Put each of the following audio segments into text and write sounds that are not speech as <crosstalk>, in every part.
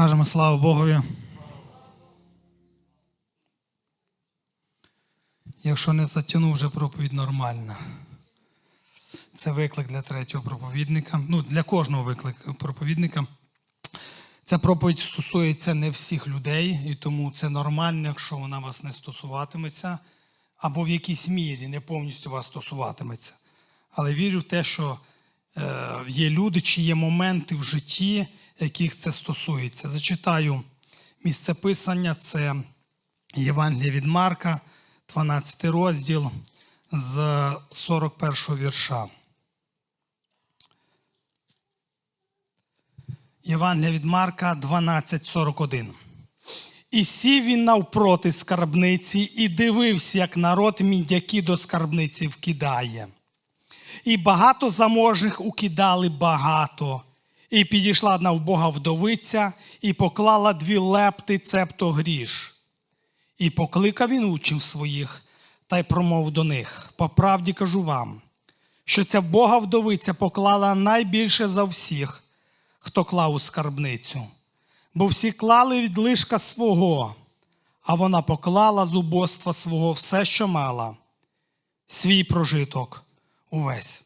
Скажемо слава Богові. Якщо не затягнув вже проповідь нормальна. Це виклик для третього проповідника. Ну, для кожного виклик проповідника. Ця проповідь стосується не всіх людей, і тому це нормально, якщо вона вас не стосуватиметься, або в якійсь мірі не повністю вас стосуватиметься. Але вірю в те, що є люди, чи є моменти в житті, яких це стосується. Зачитаю місце писання, це Євангелія від Марка, 12 розділ з 41 вірша. Євангелія від Марка 12,41. І сів він навпроти скарбниці і дивився, як народ мідяки до скарбниці вкидає. І багато заможних укидали багато. І підійшла одна вбога вдовиця, і поклала дві лепти, цебто гріш. І покликав він учнів своїх та й промов до них: По правді кажу вам, що ця Бога вдовиця поклала найбільше за всіх, хто клав у скарбницю. Бо всі клали від лишка свого, а вона поклала з убоства свого все, що мала, свій прожиток увесь.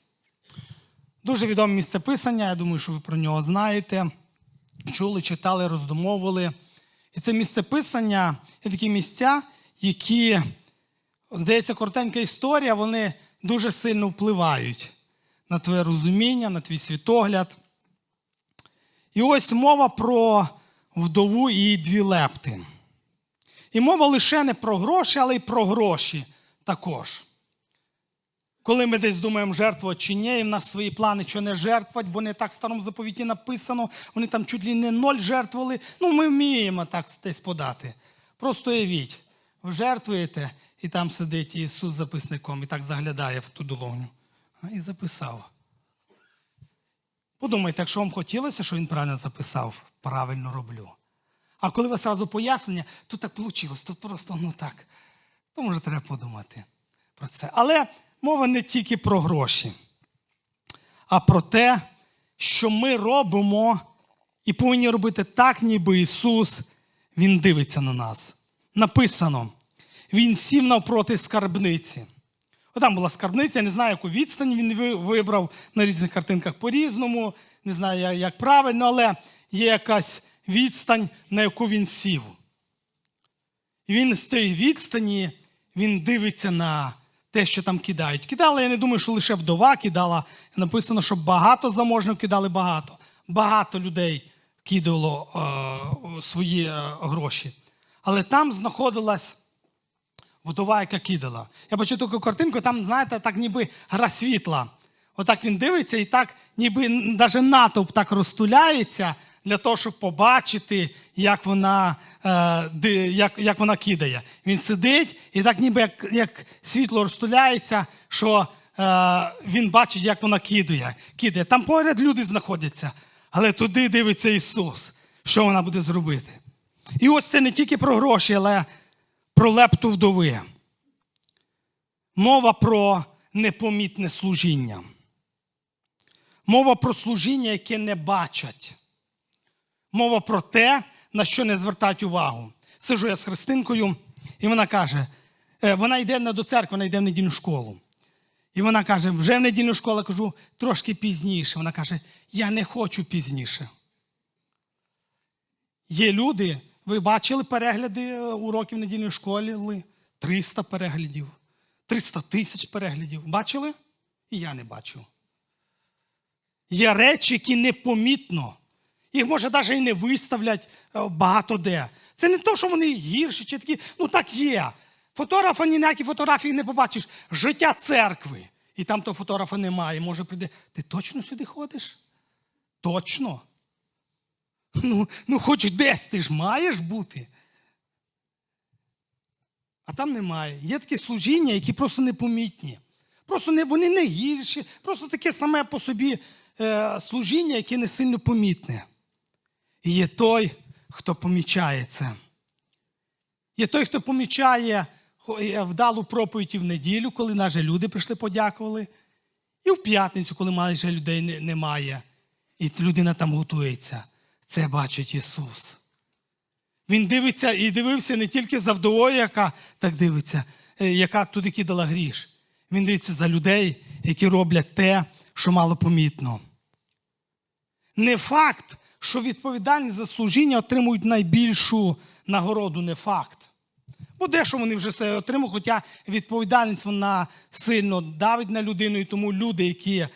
Дуже відоме місце писання, я думаю, що ви про нього знаєте. Чули, читали, роздумовували. І це місце писання є такі місця, які, здається, коротенька історія, вони дуже сильно впливають на твоє розуміння, на твій світогляд. І ось мова про вдову і дві лепти. І мова лише не про гроші, але й про гроші також. Коли ми десь думаємо, жертвувати чи ні, і в нас свої плани, що не жертвувати, бо не так в старому заповіті написано, вони там чуть ли не ноль жертвували. Ну, ми вміємо так десь подати. Просто уявіть, ви жертвуєте, і там сидить Ісус записником і так заглядає в ту долоню. І записав. Подумайте, якщо вам хотілося, що він правильно записав, правильно роблю. А коли вас одразу пояснення, то так вийшло, то просто ну так. То може треба подумати про це. Але мова не тільки про гроші, а про те, що ми робимо і повинні робити так, ніби Ісус Він дивиться на нас. Написано: Він сів навпроти скарбниці. Отам була скарбниця, я не знаю, яку відстань він вибрав на різних картинках по-різному, не знаю, як правильно, але є якась відстань, на яку він сів. І він з тієї відстані він дивиться на те, що там кидають. Кидали, я не думаю, що лише вдова кидала. Написано, що багато заможних кидали багато. Багато людей кидало е, свої е, гроші. Але там знаходилась вдова, яка кидала. Я бачу таку картинку, там, знаєте, так ніби гра світла. Отак він дивиться, і так, ніби навіть натовп так розтуляється для того, щоб побачити, як вона, е, як, як вона кидає. Він сидить, і так, ніби як, як світло розтуляється, що е, він бачить, як вона кидає. кидає. Там поряд люди знаходяться, але туди дивиться Ісус, що вона буде зробити. І ось це не тільки про гроші, але про лепту вдови. Мова про непомітне служіння. Мова про служіння, яке не бачать. Мова про те, на що не звертають увагу. Сижу я з Христинкою, і вона каже: е, вона йде не до церкви, вона йде в недільну школу. І вона каже: вже в недільну школу кажу, трошки пізніше. Вона каже, я не хочу пізніше. Є люди, ви бачили перегляди е, уроків недільної школи? 300 переглядів, 300 тисяч переглядів. Бачили? І я не бачу. Є речі, які непомітно. Їх може навіть і не виставлять е, багато де. Це не то, що вони гірші чи такі. Ну так є. Фотографа ніякі фотографії не побачиш. Життя церкви. І там того фотографа немає. Може прийде. Ти точно сюди ходиш? Точно. Ну, ну хоч десь ти ж маєш бути. А там немає. Є такі служіння, які просто непомітні. Просто не, вони не гірші, просто таке саме по собі е, служіння, яке не сильно помітне. І є той, хто помічає це. Є той, хто помічає е, вдалу проповідь і в неділю, коли наші люди прийшли, подякували, і в п'ятницю, коли майже людей немає, і людина там готується. Це бачить Ісус. Він дивиться і дивився не тільки за вдовою, яка так дивиться, е, яка туди кидала гріш. Він дивиться за людей, які роблять те, що мало помітно. Не факт, що відповідальні за служіння отримують найбільшу нагороду, не факт. Бо дещо вони вже це отримали, хоча відповідальність вона сильно давить на людину, і тому люди, які е,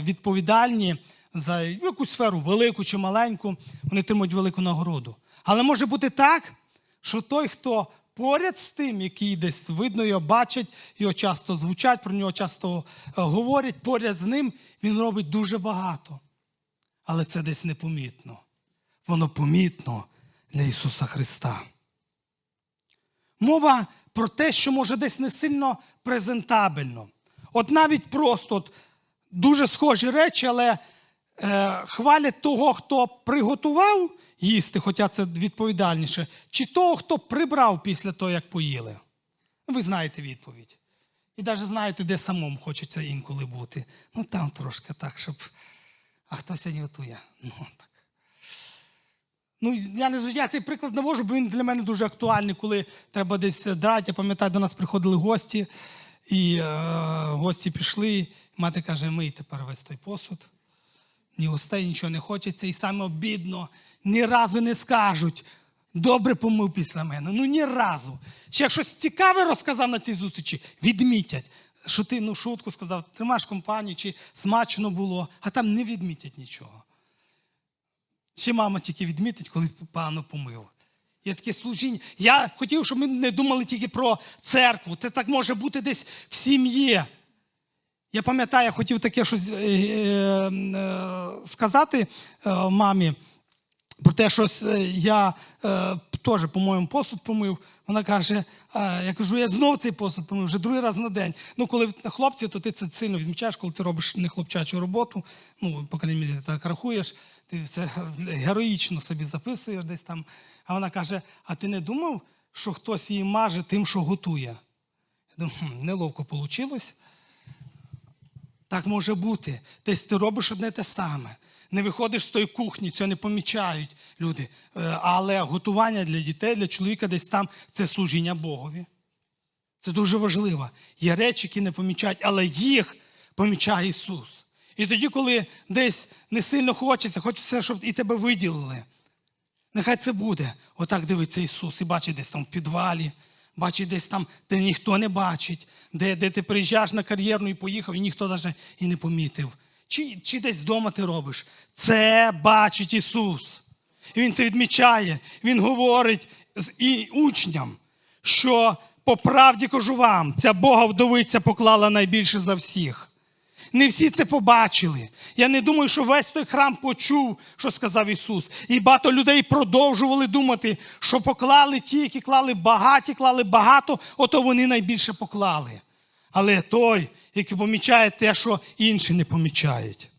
відповідальні за якусь сферу, велику чи маленьку, вони отримують велику нагороду. Але може бути так, що той, хто поряд з тим, який десь видно його бачать, його часто звучать, про нього часто е, говорять, поряд з ним він робить дуже багато. Але це десь непомітно. Воно помітно для Ісуса Христа. Мова про те, що може десь не сильно презентабельно. От навіть просто от, дуже схожі речі, але е, хвалять того, хто приготував їсти, хоча це відповідальніше, чи того, хто прибрав після того, як поїли. Ви знаєте відповідь. І навіть знаєте, де самому хочеться інколи бути. Ну там трошки так, щоб. А хто сьогодні готує? Ну, так. Ну, я не я цей приклад навожу, бо він для мене дуже актуальний, коли треба десь драти. Я пам'ятаю, до нас приходили гості, і е, гості пішли. Мати каже: мий тепер весь той посуд. Ні гостей, нічого не хочеться, і саме обідно, ні разу не скажуть. Добре помив після мене. Ну ні разу. Ще як щось цікаве розказав на цій зустрічі, відмітять, що ти ну, шутку сказав, тримаєш компанію, чи смачно було, а там не відмітять нічого. Ще мама тільки відмітить, коли погано помив. Є таке служіння. Я хотів, щоб ми не думали тільки про церкву. Це так може бути десь в сім'ї. Я пам'ятаю, я хотів таке щось е, е, е, сказати е, мамі про те, що е, я е, теж, по-моєму, посуд помив. Вона каже: е, я кажу, я знов цей посуд помив, вже другий раз на день. Ну, коли на хлопці, то ти це сильно відмічаєш, коли ти робиш не хлопчачу роботу. Ну, по крайній мірі, ти так рахуєш, ти все <laughs> героїчно собі записуєш десь там. А вона каже: А ти не думав, що хтось її маже тим, що готує? Я думаю, неловко вийшло. Так може бути. Тобто ти робиш одне те саме. Не виходиш з тої кухні, цього не помічають люди. Е, Але готування для дітей, для чоловіка десь там це служіння Богові. Це дуже важливо. Є речі, які не помічають, але їх помічає Ісус. І тоді, коли десь не сильно хочеться, хочеться, щоб і тебе виділили. Нехай це буде. Отак дивиться Ісус і бачить десь там в підвалі, бачить десь там, де ніхто не бачить, де де ти приїжджаєш на кар'єрну і поїхав, і ніхто навіть і не помітив. Чи, чи десь вдома ти робиш. Це бачить Ісус. І Він це відмічає. Він говорить з- і учням, що по правді кажу вам, ця Бога вдовиця поклала найбільше за всіх. Не всі це побачили. Я не думаю, що весь той храм почув, що сказав Ісус. І багато людей продовжували думати, що поклали ті, які клали багаті, клали багато, ото вони найбільше поклали. Але той, який помічає те, що інші не помічають.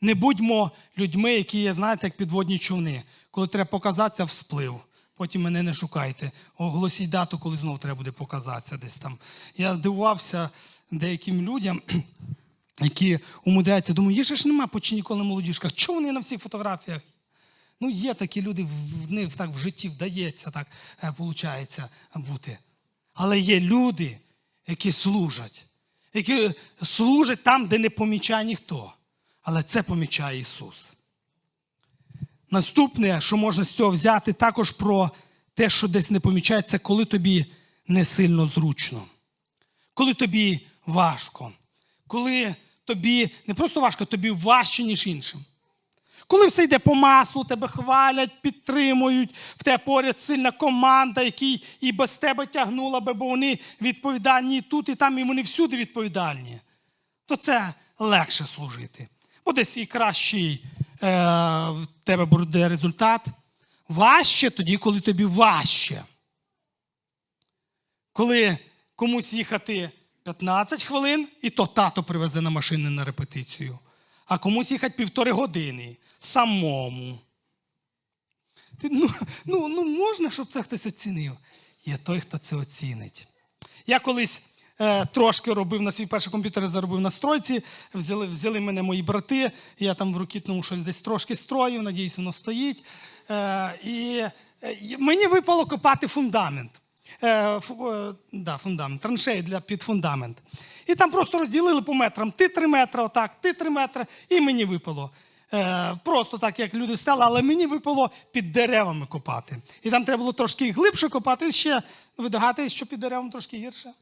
Не будьмо людьми, які є, знаєте, як підводні човни. Коли треба показатися, всплив. Потім мене не шукайте. Оголосіть дату, коли знов треба буде показатися десь там. Я дивувався деяким людям, <clears throat> які умудряються, думаю, є ж нема почти ніколи на молодіжках. Чого вони на всіх фотографіях? Ну, є такі люди, в них так в житті вдається, так виходить бути. Але є люди, які служать, які служать там, де не помічає ніхто. Але це помічає Ісус. Наступне, що можна з цього взяти, також про те, що десь не помічається, коли тобі не сильно зручно, коли тобі важко, коли тобі не просто важко, тобі важче, ніж іншим. Коли все йде по маслу, тебе хвалять, підтримують, в тебе поряд сильна команда, який і без тебе тягнула би, бо вони відповідальні і тут, і там, і вони всюди відповідальні, то це легше служити. Бо десь і кращий е, в тебе буде результат. Важче тоді, коли тобі важче. Коли комусь їхати 15 хвилин, і то тато привезе на машини на репетицію, а комусь їхати півтори години самому. Ну, ну, ну можна, щоб це хтось оцінив? Є той, хто це оцінить. Я колись е, трошки робив на свій перший комп'ютер, заробив на стройці, взяли, взяли мене мої брати, я там в ракітному щось десь трошки строїв, надіюсь, воно стоїть. Е, е, і мені випало копати фундамент. Е, е, да, фундамент, траншеї для під фундамент. І там просто розділили по метрам. Ти три метри, отак, ти три метри, і мені випало. Е, просто так, як люди стали, але мені випало під деревами копати. І там треба було трошки глибше копати. І ще ви догадуєтесь, що під деревом трошки гірше?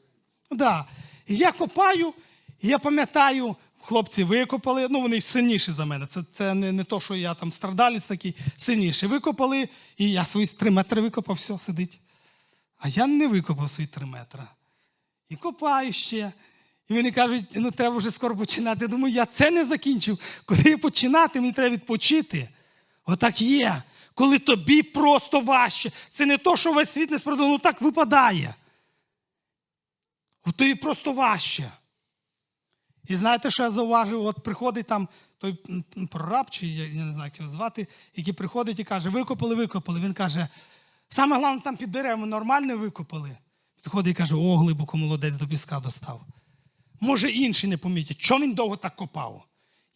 Да. Я копаю, я пам'ятаю, хлопці викопали, ну вони сильніші за мене. Це, це не, не то, що я там страдалець такий, сильніші. Викопали, і я свої три метри викопав, все, сидить. А я не викопав свої три метри. І копаю ще. І вони кажуть, ну треба вже скоро починати. Я думаю, я це не закінчив. Коли починати, мені треба відпочити. Отак є. Коли тобі просто важче. Це не то, що весь світ не справедливо, ну так випадає. Тобі просто важче. І знаєте, що я зауважив? От приходить там той прораб, чи я не знаю, як його звати, який приходить і каже: викопали, викопали. Він каже, саме головне там під деревами нормально викопали. Підходить і каже, о, глибоко молодець до піска достав. Може, інші не помітять. Чому він довго так копав?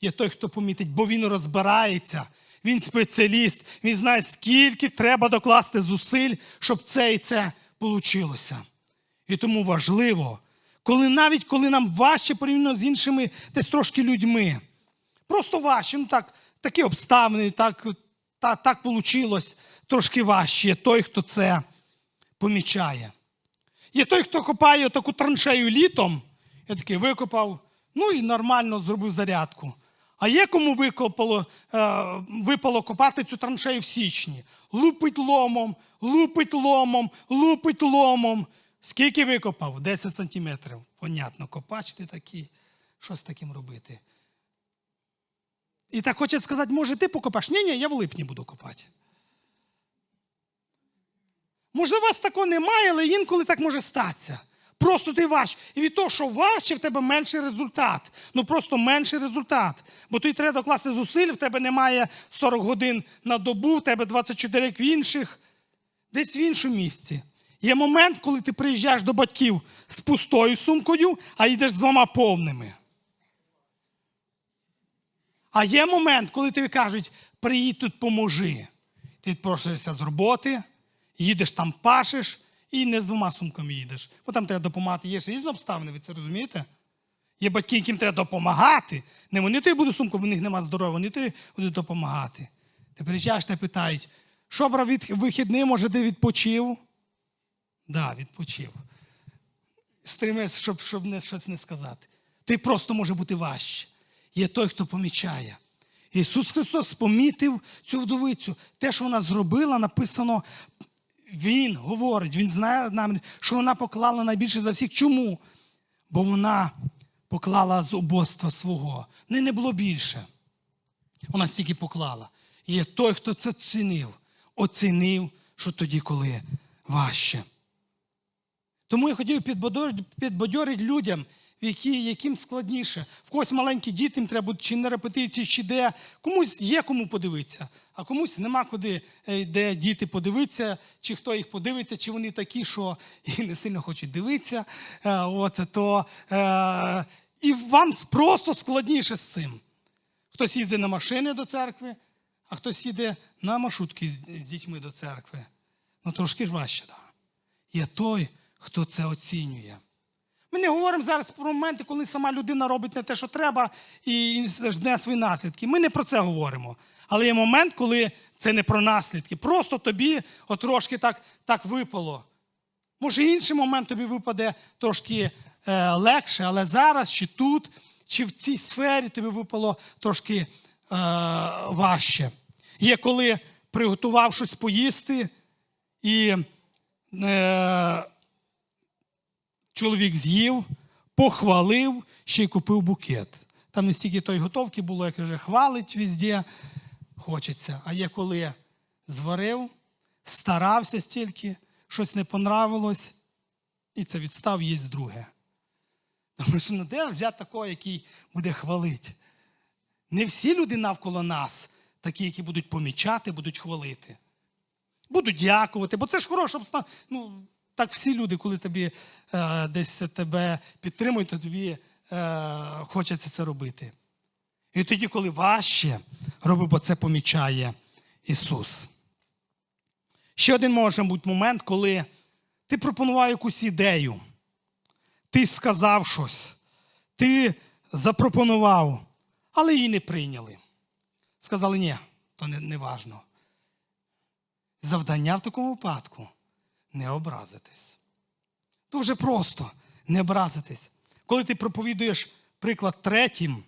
Є той, хто помітить, бо він розбирається, він спеціаліст, він знає, скільки треба докласти зусиль, щоб це і це получилося. І тому важливо, коли навіть коли нам важче порівняно з іншими десь трошки людьми. Просто важче, ну так, такі обставини, так, та, так вийшло, трошки важче. Є той, хто це помічає. Є той, хто копає таку траншею літом, я такий викопав, ну і нормально зробив зарядку. А є кому викопало, е, випало копати цю траншею в січні. Лупить ломом, лупить ломом, лупить ломом. Скільки викопав? 10 сантиметрів. Понятно, копач ти такий. Що з таким робити? І так хоче сказати, може, ти покопаш? Ні, ні, я в липні буду копати. Може, у вас такого немає, але інколи так може статися. Просто ти важ. І від того, що важче, в тебе менший результат. Ну просто менший результат. Бо тобі треба докласти зусиль, в тебе немає 40 годин на добу, в тебе 24 як в інших, десь в іншому місці. Є момент, коли ти приїжджаєш до батьків з пустою сумкою, а йдеш з двома повними. А є момент, коли тобі кажуть, приїдь тут поможи. Ти відпрошуєшся з роботи, їдеш там пашеш і не з двома сумками їдеш. Бо там треба допомагати. Є ж різні обставини, ви це розумієте? Є батьки, яким треба допомагати. Не вони тобі будуть сумку, бо в них нема здоров'я, вони тобі будуть допомагати. Ти приїжджаєш та питають, що брав від вихідний, може, ти відпочив? Так, да, відпочив. Стримаєш, щоб, щоб не, щось не сказати. Ти просто може бути важче. Є той, хто помічає. Ісус Христос помітив цю вдовицю. Те, що вона зробила, написано, Він говорить, Він знає нам, що вона поклала найбільше за всіх. Чому? Бо вона поклала з убоства свого. Не, не було більше. Вона стільки поклала. Є той, хто це цінив, оцінив, що тоді, коли важче. Тому я хотів підбадьорити людям, які, яким складніше. В когось маленькі діти їм треба чи на репетиції, чи де. Комусь є кому подивитися, а комусь нема куди, е, де діти подивитися, чи хто їх подивиться, чи вони такі, що і не сильно хочуть дивитися. Е, От, то, е, і вам просто складніше з цим. Хтось їде на машини до церкви, а хтось їде на маршрутки з, з дітьми до церкви. Ну трошки ж важче, так. Да. Є той, хто це оцінює. Ми не говоримо зараз про моменти, коли сама людина робить не те, що треба, і жде свої наслідки. Ми не про це говоримо. Але є момент, коли це не про наслідки. Просто тобі трошки так, так випало. Може, інший момент тобі випаде трошки е, легше, але зараз, чи тут, чи в цій сфері тобі випало трошки е, важче. Є коли приготував щось поїсти, і е, чоловік з'їв, похвалив, ще й купив букет. Там не стільки той готовки було, як вже хвалить везде, хочеться. А є коли зварив, старався стільки, щось не понравилось, і це відстав їсть друге. Тому що ну де взяти такого, який буде хвалити? Не всі люди навколо нас, такі, які будуть помічати, будуть хвалити. Будуть дякувати, бо це ж хороша обставина. Ну, так всі люди, коли тобі е, десь тебе підтримують, то тобі е, хочеться це робити. І тоді, коли важче, робить, бо це помічає Ісус. Ще один може бути момент, коли ти пропонував якусь ідею, ти сказав щось, ти запропонував, але її не прийняли. Сказали, ні, то не, не важно. Завдання в такому випадку не образитись. Дуже просто не образитись. Коли ти проповідуєш приклад третім,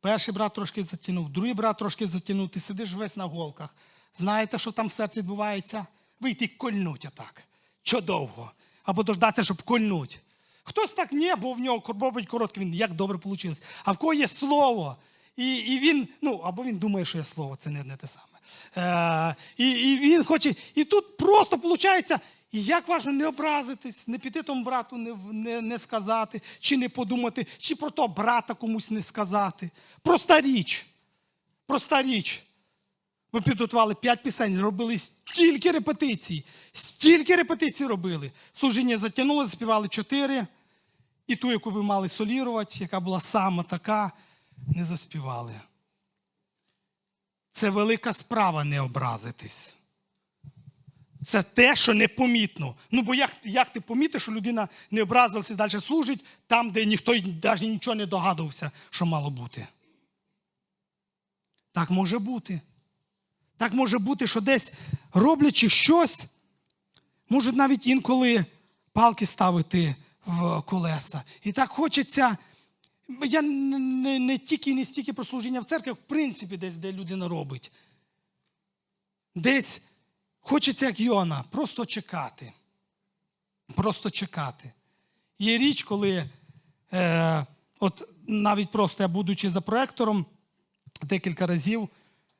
перший брат трошки затягнув, другий брат трошки затягнув, ти сидиш весь на голках. Знаєте, що там в серці відбувається? Вийти кольнуть отак. Що довго? Або дождатися, щоб кольнуть. Хтось так ні, бо в нього мабуть, короткий, він як добре вийшло. А в кого є слово, і, і він, ну, або він думає, що є слово, це не, не те саме. Е, і, і він хоче. І тут просто виходить, як важливо не образитись, не піти тому брату, не, не, не сказати, чи не подумати, чи про того брата комусь не сказати. Проста річ. Проста річ. Ми підготували п'ять пісень, робили стільки репетицій, стільки репетицій робили. Служіння затягнули, заспівали чотири. І ту, яку ви мали солірувати, яка була саме така, не заспівали. Це велика справа не образитись. Це те, що непомітно. Ну, бо як, як ти помітиш, що людина не образилася і далі служить там, де ніхто навіть нічого не догадувався, що мало бути. Так може бути. Так може бути, що десь роблячи щось, можуть навіть інколи палки ставити в колеса. І так хочеться. Я не, не, не тільки не стільки про служіння в церкві, в принципі, десь, де людина робить. Десь хочеться, як Йона, просто чекати. Просто чекати. Є річ, коли е, от навіть просто я, будучи за проектором, декілька разів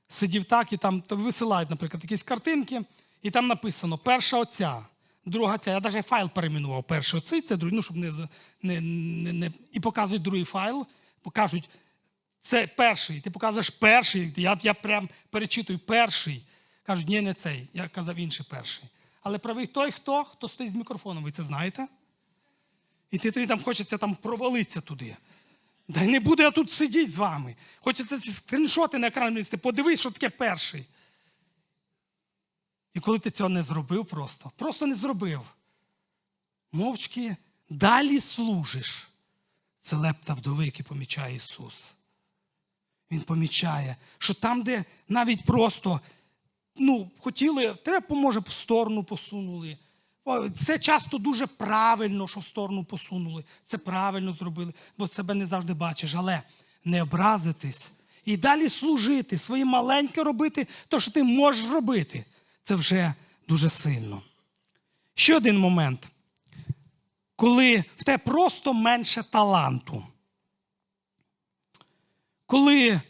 сидів так, і там висилають, наприклад, якісь картинки, і там написано перша оця, друга ця. Я навіть файл перейменував. Перший оцей, це другий, ну, щоб не, не, не, не. І показують другий файл, покажуть, це перший. Ти показуєш перший. Я, я прям перечитую перший. Кажуть, ні, не цей. Я казав інший перший. Але правий той, хто, хто стоїть з мікрофоном, ви це знаєте? І ти тобі там хочеться там провалитися туди. Да не буду я тут сидіти з вами. Хочеться скріншоти на екран місти. Подивись, що таке перший. І коли ти цього не зробив просто, просто не зробив. Мовчки далі служиш. Це лепта вдови, який помічає Ісус. Він помічає, що там, де навіть просто ну, хотіли, треба, може, в сторону посунули. Це часто дуже правильно, що в сторону посунули. Це правильно зробили, бо себе не завжди бачиш. Але не образитись і далі служити, своє маленьке робити, то, що ти можеш робити, це вже дуже сильно. Ще один момент, коли в тебе просто менше таланту. Коли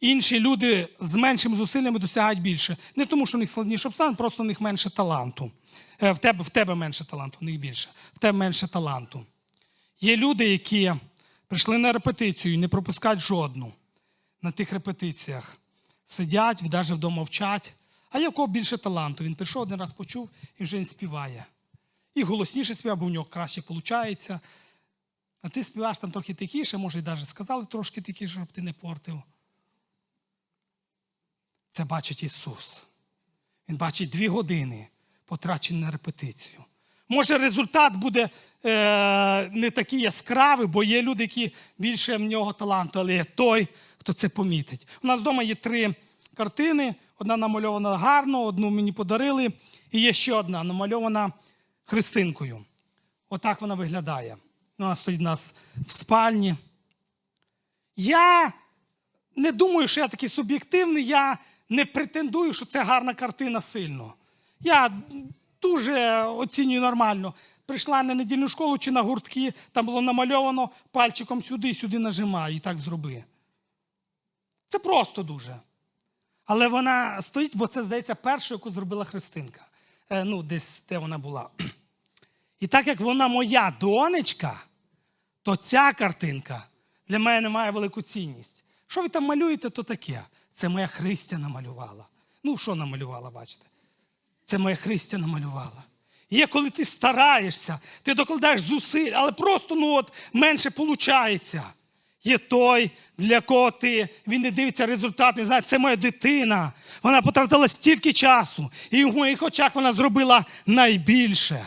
інші люди з меншими зусиллями досягають більше. Не тому, що в них складніше обставин, просто в них менше таланту. Е, В тебе, в тебе менше таланту, в них більше. В тебе менше таланту. Є люди, які прийшли на репетицію і не пропускають жодну на тих репетиціях. Сидять, навіть вдома вчать. А є в кого більше таланту. Він прийшов один раз почув і вже він співає. І голосніше співає, бо в нього краще виходить. А ти співаєш там трохи тихіше, може, і навіть сказали трошки тихіше, щоб ти не портив. Це бачить Ісус. Він бачить дві години, потрачені на репетицію. Може, результат буде е, не такий яскравий, бо є люди, які більше в нього таланту, але є той, хто це помітить. У нас вдома є три картини: одна намальована гарно, одну мені подарили, і є ще одна намальована христинкою. Отак вона виглядає. Вона стоїть у нас в спальні. Я не думаю, що я такий суб'єктивний, я не претендую, що це гарна картина сильно. Я дуже оцінюю нормально. Прийшла на недільну школу чи на гуртки, там було намальовано пальчиком сюди, сюди нажимай і так зроби. Це просто дуже. Але вона стоїть, бо це, здається, перша, яку зробила Христинка. Е, ну, десь де вона була. <clears throat> І так як вона моя донечка, то ця картинка для мене не має велику цінність. Що ви там малюєте, то таке. Це моя Христя намалювала. Ну, що намалювала, бачите? Це моя Христя намалювала. Є, коли ти стараєшся, ти докладаєш зусиль, але просто ну от менше виходить. Є той, для кого ти він не дивиться результат, не знає, це моя дитина. Вона потратила стільки часу, і в моїх очах вона зробила найбільше.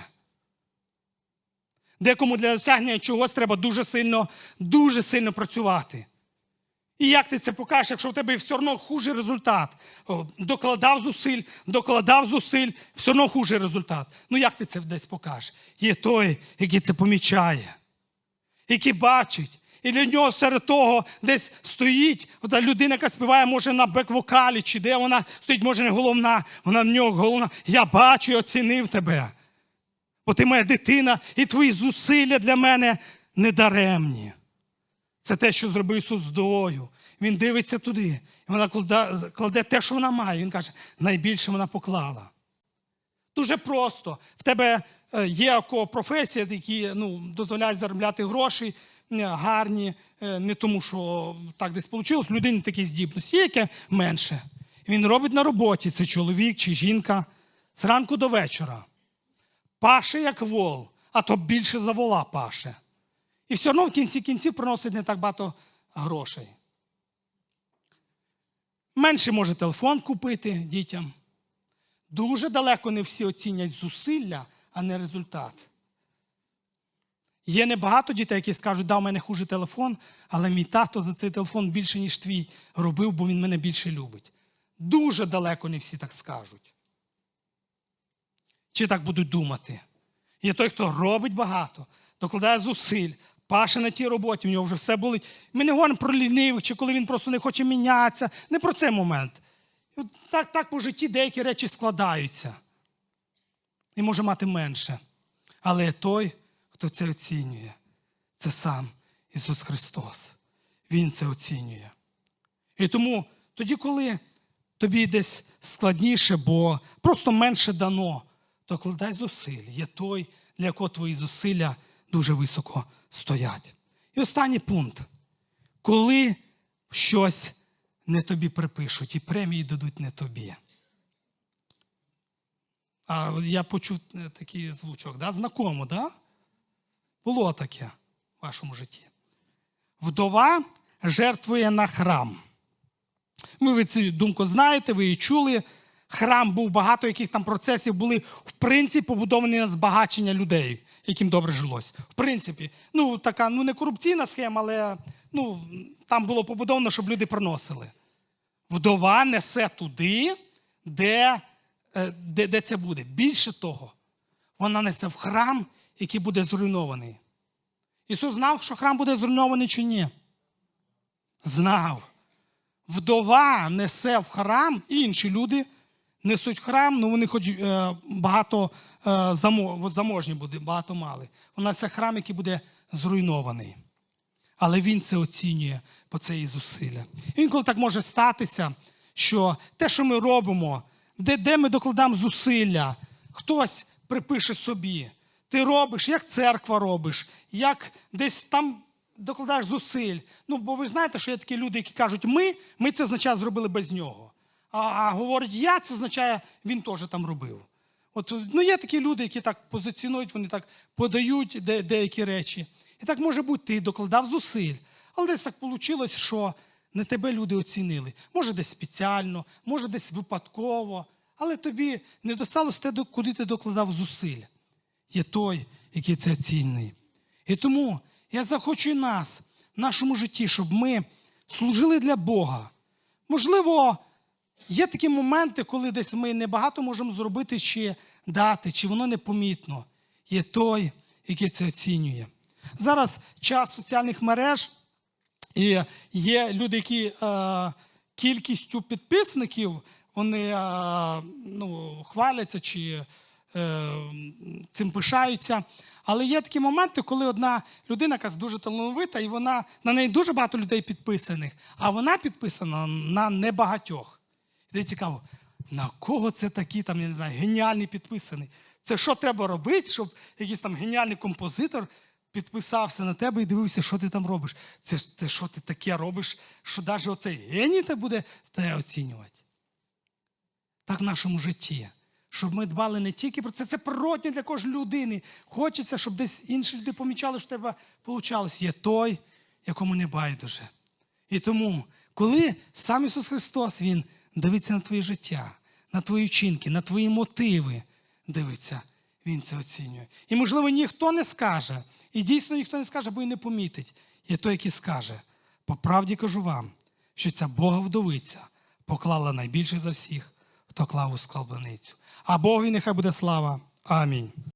Декому для досягнення чогось треба дуже сильно, дуже сильно працювати. І як ти це покажеш, якщо в тебе все одно хужий результат? Докладав зусиль, докладав зусиль, все одно хужий результат. Ну як ти це десь покажеш? Є той, який це помічає, який бачить. І для нього серед того десь стоїть ота людина, яка співає, може, на бек-вокалі, чи де вона стоїть, може, не головна, вона в нього головна. Я бачу і оцінив тебе. Бо ти моя дитина, і твої зусилля для мене недаремні. Це те, що зробив Ісус з вдовою. Він дивиться туди, і вона кладе, кладе те, що вона має. Він каже, найбільше вона поклала. Дуже просто. В тебе е, є професія, які ну, дозволяють заробляти гроші гарні, е, не тому, що так десь вийшло, людині такі здібності, яке менше. Він робить на роботі, це чоловік чи жінка, зранку до вечора. Паше як вол, а то більше за вола паше. І все одно в кінці кінців приносить не так багато грошей. Менше може телефон купити дітям. Дуже далеко не всі оцінять зусилля, а не результат. Є небагато дітей, які скажуть, да, у мене хуже телефон, але мій тато за цей телефон більше, ніж твій, робив, бо він мене більше любить. Дуже далеко не всі так скажуть. Чи так будуть думати? Є той, хто робить багато, докладає зусиль, паше на тій роботі, в нього вже все болить. Ми не говоримо про лінивих, чи коли він просто не хоче мінятися. Не про цей момент. Так, так по житті деякі речі складаються. І може мати менше. Але той, хто це оцінює, це сам Ісус Христос. Він це оцінює. І тому тоді, коли тобі десь складніше, бо просто менше дано, то кладай зусиль. Є той, для якого твої зусилля дуже високо стоять. І останній пункт. Коли щось не тобі припишуть і премії дадуть не тобі. А я почув е, такий звучок, да? знакомо, да? Було таке в вашому житті. Вдова жертвує на храм. Ви, ви цю думку знаєте, ви її чули. Храм був багато, яких там процесів були, в принципі, побудовані на збагачення людей, яким добре жилось. В принципі, ну така ну не корупційна схема, але ну, там було побудовано, щоб люди приносили. Вдова несе туди, де, е, де, де це буде. Більше того, вона несе в храм, який буде зруйнований. Ісус знав, що храм буде зруйнований чи ні? Знав. Вдова несе в храм, і інші люди несуть в храм, ну вони хоч е, багато е, замо- заможні буде, багато мали. Вона це храм, який буде зруйнований. Але він це оцінює, бо це зусилля. Інколи так може статися, що те, що ми робимо, де, де ми докладаємо зусилля, хтось припише собі. Ти робиш, як церква робиш, як десь там докладаєш зусиль. Ну, бо ви знаєте, що є такі люди, які кажуть, ми, ми це означає зробили без нього. А, а говорить, я це означає, він теж там робив. От, ну, є такі люди, які так позиціонують, вони так подають де, деякі речі. І так може бути, ти докладав зусиль. Але десь так вийшло, що не тебе люди оцінили. Може, десь спеціально, може, десь випадково. Але тобі не досталося те, куди ти докладав зусиль. Є той, який це оцінний. І тому я захочу нас в нашому житті, щоб ми служили для Бога. Можливо, є такі моменти, коли десь ми небагато можемо зробити чи дати, чи воно непомітно. Є той, який це оцінює. Зараз час соціальних мереж, і є люди, які е, кількістю підписників вони е, ну, хваляться чи цим пишаються. Але є такі моменти, коли одна людина, яка дуже талановита, і вона на неї дуже багато людей підписаних, а вона підписана на небагатьох. І тоді цікаво, на кого це такі там, я не знаю, геніальний підписаний? Це що треба робити, щоб якийсь там геніальний композитор підписався на тебе і дивився, що ти там робиш? Це ж що ти таке робиш, що навіть оцей геній те буде тебе оцінювати. Так в нашому житті. Щоб ми дбали не тільки про це, це природньо для кожної людини. Хочеться, щоб десь інші люди помічали, що в тебе вийшло. Є той, якому не байдуже. І тому, коли сам Ісус Христос Він дивиться на твоє життя, на твої вчинки, на твої мотиви, дивиться, Він це оцінює. І, можливо, ніхто не скаже, і дійсно ніхто не скаже, бо й не помітить. Є той, який скаже. По правді кажу вам, що ця Бога вдовиця поклала найбільше за всіх, хто клав у скарбницю. А Богові нехай буде слава. Амінь.